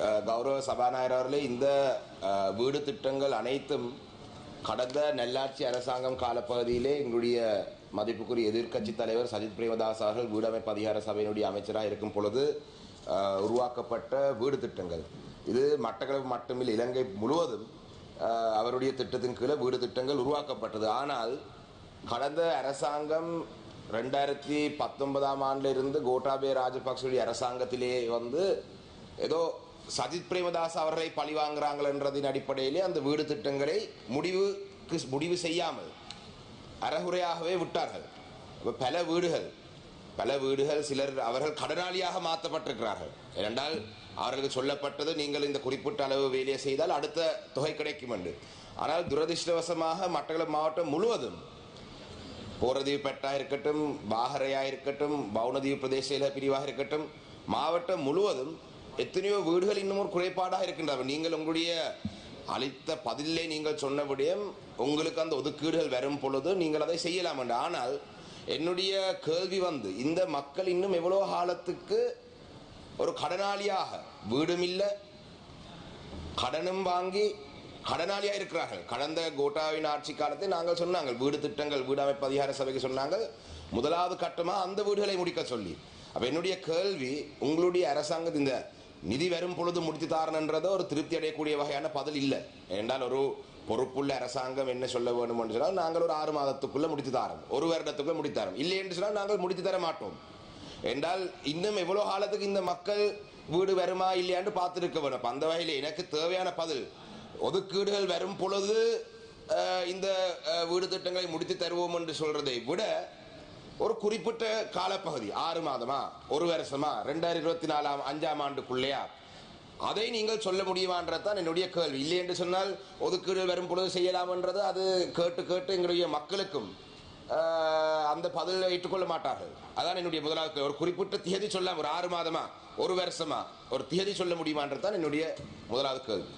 கௌரவ சபாநாயகர் அவர்களே இந்த வீடு திட்டங்கள் அனைத்தும் கடந்த நல்லாட்சி அரசாங்கம் காலப்பகுதியிலே எங்களுடைய மதிப்புக்குரிய எதிர்க்கட்சி தலைவர் சஜித் பிரேமதாஸ் அவர்கள் வீடமைப்பு அதிகார சபையினுடைய அமைச்சராக இருக்கும் பொழுது உருவாக்கப்பட்ட வீடு திட்டங்கள் இது மட்டக்களப்பு மட்டுமில் இலங்கை முழுவதும் அவருடைய திட்டத்தின் கீழே வீடு திட்டங்கள் உருவாக்கப்பட்டது. ஆனால் கடந்த அரசாங்கம் ரெண்டாயிரத்தி பத்தொன்பதாம் ஆண்டிலிருந்து கோட்டாபே ராஜபக்சவுடைய அரசாங்கத்திலே வந்து ஏதோ சஜித் பிரேமதாஸ் அவர்களை பழி வாங்குறாங்கன்றதின் அடிப்படையிலே அந்த வீடு திட்டங்களை முடிவுக்கு முடிவு செய்யாமல் அறகுறையாகவே விட்டார்கள். இப்போ பல வீடுகள் பல வீடுகள் சிலர் அவர்கள் கடனாளியாக மாற்றப்பட்டிருக்கிறார்கள். ஏனென்றால் அவர்களுக்கு சொல்லப்பட்டது நீங்கள் இந்த குறிப்பிட்ட அளவு வேலையை செய்தால் அடுத்த தொகை கிடைக்கும் என்று. ஆனால் துரதிர்ஷ்டவசமாக மட்டக்களப்பு மாவட்டம் முழுவதும் போரதீவு பெட்டாக இருக்கட்டும் பாகரையாக இருக்கட்டும் பவுனதீவு பிரதேச பிரிவாக இருக்கட்டும் மாவட்டம் முழுவதும் எத்தனையோ வீடுகள் இன்னும் ஒரு குறைபாடாக இருக்கின்றன. நீங்கள் உங்களுடைய அளித்த பதிலே நீங்கள் சொன்ன உங்களுக்கு அந்த ஒதுக்கீடுகள் வரும் பொழுது நீங்கள் அதை செய்யலாம் என்று. ஆனால் என்னுடைய கேள்வி வந்து இந்த மக்கள் இன்னும் எவ்வளோ காலத்துக்கு ஒரு கடனாளியாக வீடும் இல்லை கடனும் வாங்கி கடனாளியாக இருக்கிறார்கள். கடந்த கோட்டாவின் ஆட்சி காலத்தை நாங்கள் சொன்னாங்க வீடு திட்டங்கள் வீடு அமைப்பு அதிகார சபைக்கு சொன்னாங்க முதலாவது கட்டமாக அந்த வீடுகளை முடிக்க சொல்லி. அப்போ என்னுடைய கேள்வி உங்களுடைய அரசாங்கத்தின் இந்த நிதி வரும் பொழுது முடித்து தாரணுன்றத ஒரு திருப்தி அடையக்கூடிய வகையான பதில் இல்லை. என்றால் ஒரு பொறுப்புள்ள அரசாங்கம் என்ன சொல்ல வேண்டும் என்று சொன்னால் நாங்கள் ஒரு ஆறு மாதத்துக்குள்ளே முடித்து தாரோம் ஒரு வருடத்துக்குள்ளே முடித்து தரோம் இல்லை என்று சொன்னால் நாங்கள் முடித்து தர மாட்டோம். என்றால் இன்னும் எவ்வளோ காலத்துக்கு இந்த மக்கள் வீடு வருமா இல்லையான்னு பார்த்துருக்க வேணும். அந்த வகையில் எனக்கு தேவையான பதில் ஒதுக்கீடுகள் வரும் பொழுது இந்த வீடு திட்டங்களை முடித்து தருவோம் என்று சொல்றதை விட ஒரு குறிப்பிட்ட காலப்பகுதி ஆறு மாதமா ஒரு வருஷமா ரெண்டாயிரத்தி இருபத்தி நாலாம் அஞ்சாம் ஆண்டுக்குள்ளேயா? அதை நீங்கள் சொல்ல முடியுமான்றதுதான் என்னுடைய கேள்வி. இல்லை என்று சொன்னால் ஒதுக்கீடு வரும் பொழுது செய்யலாம்ன்றது அது கேட்டு கேட்டு எங்களுடைய மக்களுக்கும் அந்த பதிலை ஏற்றுக்கொள்ள மாட்டார்கள். அதான் என்னுடைய முதலாவது ஒரு குறிப்பிட்ட தியதி சொல்ல ஒரு ஆறு மாதமா ஒரு வருஷமா ஒரு தியதி சொல்ல முடியுமான்றது தான் என்னுடைய முதலாவது கேள்வி.